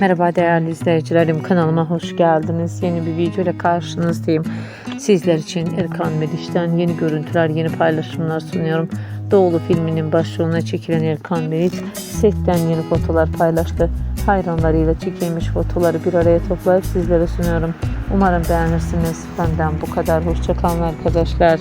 Merhaba değerli izleyicilerim kanalıma hoş geldiniz. Yeni bir video ile karşınızdayım. Sizler için Erkan Meriç'ten yeni görüntüler, yeni paylaşımlar sunuyorum. Doğulu filminin başrolüne çekilen Erkan Meriç setten yeni fotolar paylaştı. Hayranlarıyla çekilmiş fotoları bir araya toplayıp sizlere sunuyorum. Umarım beğenirsiniz. Benden bu kadar. Hoşçakalın arkadaşlar.